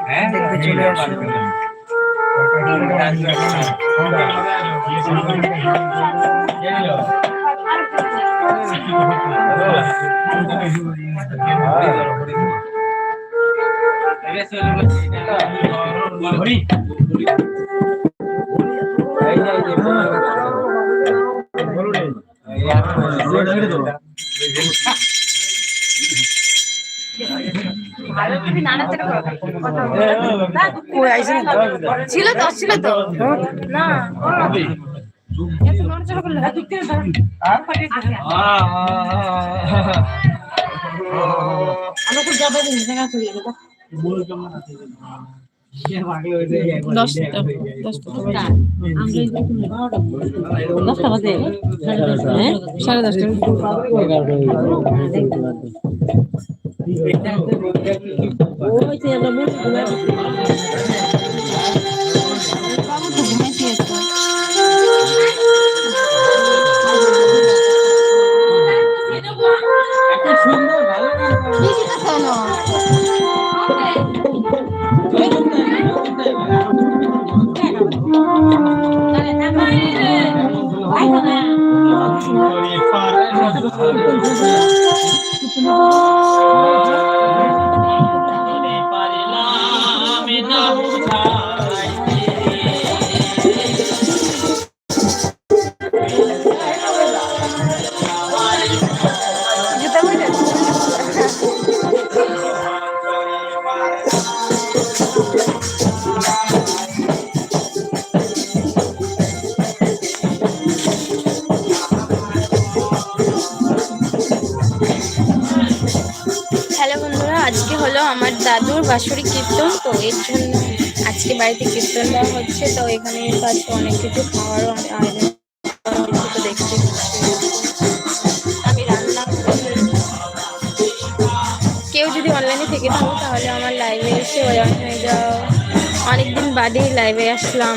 হ্যাঁ দেখতে চলে আসো। ছিল তো ছিল তো না দশটা বাজে। হ্যাঁ? সাড়ে দশটা। ও হয়েছে আমরা মুখ হলো আমার দাদুর বাৎসরিক কীর্তন, তো এর জন্য আজকে বাড়িতে কীর্তন দেওয়া হচ্ছে। তো এখানে কাছে অনেক কিছু খাওয়ারও আয়োজন তো দেখতে আমি রান্না। কেউ যদি অনলাইনে থেকে থাকো, তাহলে আমার লাইভে এসে জয়েন হয়ে যাও। অনেকদিন বাদেই লাইভে আসলাম।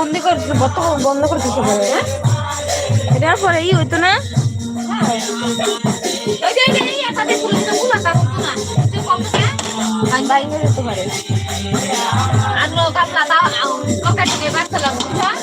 বন্ধ করে কত বন্ধ করে দিতে পারে হ্যাঁ? এটার পরে ই হইতো না? বাইরে যেতে পারে। হ্যাঁ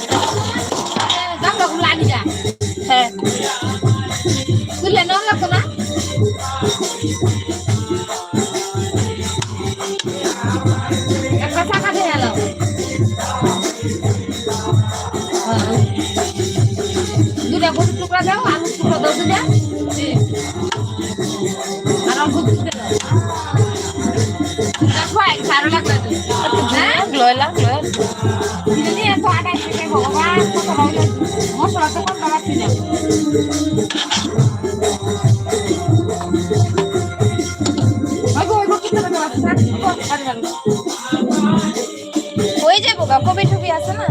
হয়ে যাব কবে টুপি আছে না?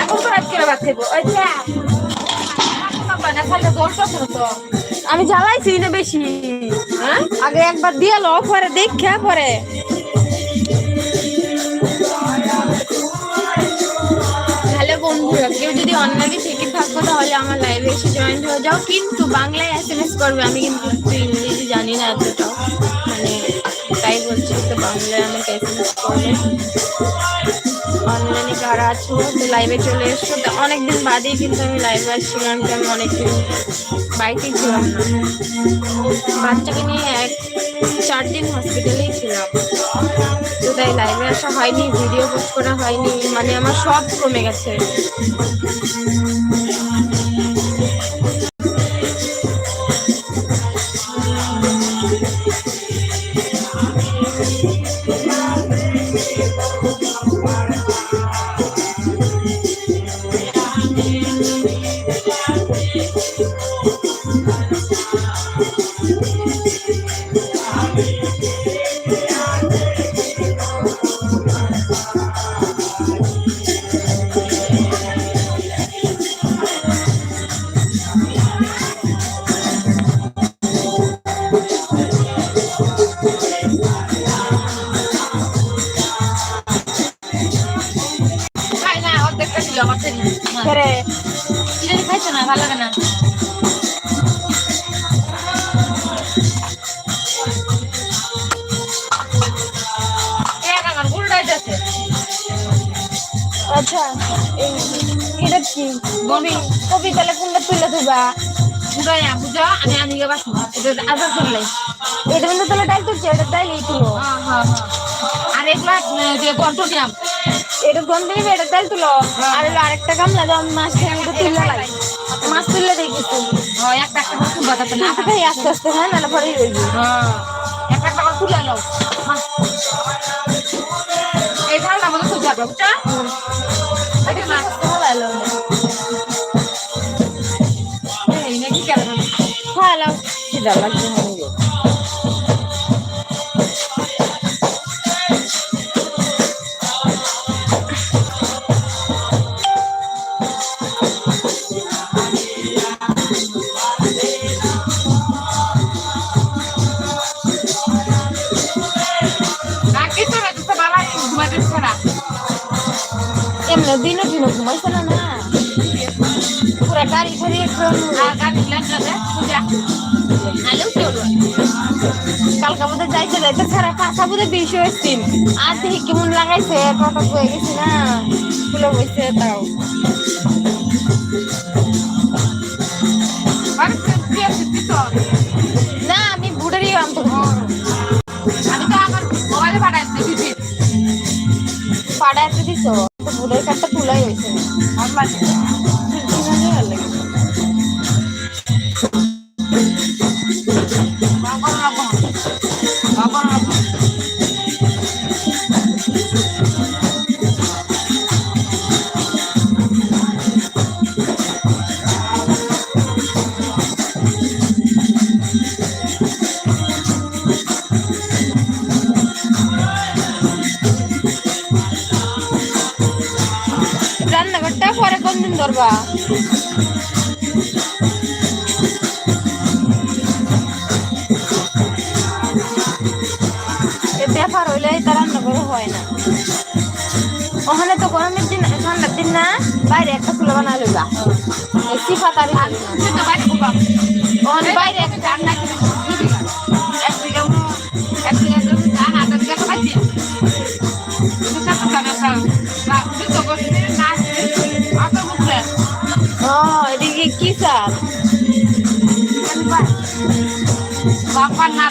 এখন তো আজকে রাত থেকে আমি জ্বালাইছি না বেশি। হ্যাঁ? আগে একবার দিয়ে লো পরে দেখা পরে। হ্যালো বন্ধুরা কেউ যদি অনলাইনে থেকে থাকো তাহলে আমার লাইভে এসে জয়েন হয়ে যাও। কিন্তু বাংলায় এস এম এস করবে আমি কিন্তু একটু ইংরেজি জানি না এতটাও মানে তাই বলছি তো বাংলায় আমাকে এস এম এস করবে। অনলাইনে কারা আছো লাইভে চলে এসছো। তো অনেকদিন বাদেই কিন্তু আমি লাইভে আসছিলাম কি আমি অনেকদিন বাড়িতেই ছিলাম বাচ্চাকে নিয়ে এক চার দিন হসপিটালেই ছিলাম। তো তাই লাইভে আসা হয়নি ভিডিও পোস্ট করা হয়নি। মানে আমার সব কমে গেছে। না ভালো লাগে না। আচ্ছা এটা কি? কবি কবি তাহলে কোনটা তুলে দিবা উল্টাই বুঝো আমি আনি এটা আজাদ করলাই এটা কিন্তু তাহলে ডাল তুলছে এটা ডাল এই তুলো। হ্যাঁ হ্যাঁ হ্যাঁ। আর এগুলা যে কন্ট্রোলিয়াম। এটা গন্ধ নিবে এটা ডাল তুলো। আর আরেকটা গামলা দাও মাছ খেয়ে এটা তুললে লাই। মাছ তুললে দেখি কিছু একটা একটা করে তুলবা তাতে না। আটাটাই আস্তে আস্তে হ্যাঁ নাহলে ভরেই রইবি। হ্যাঁ একটা একটা করে তুলে নাও। হ্যাঁ। এই ঠান্ডা মতো তুলতে হবে বুঝছ এটা না ভালো। খিদা লাগছে। আর গাড়ি লাগলে পূজা। আলেও কেউ কালকা মধ্যে যাইতে যাইতে ছাড়া কাঁচা বুধে বিষ হয়েছিল আর দেখি কেমন লাগাইছে টটক হয়ে গেছি না। ফুলে হয়েছে তাও। আর বুড়ের কাঠটা তুলাই হয়েছে অনলাইন রান্নাঘরটা পরে কোনদিন ধরবা? ব্যাপার হইলে এটা রান্না করে হয় না। ওখানে তো গরমের দিন, ঠান্ডার দিন না, বাইরে একটা চুলা বানা লইবা। এসি ফাতারি এদিকে কি চাল দোকান না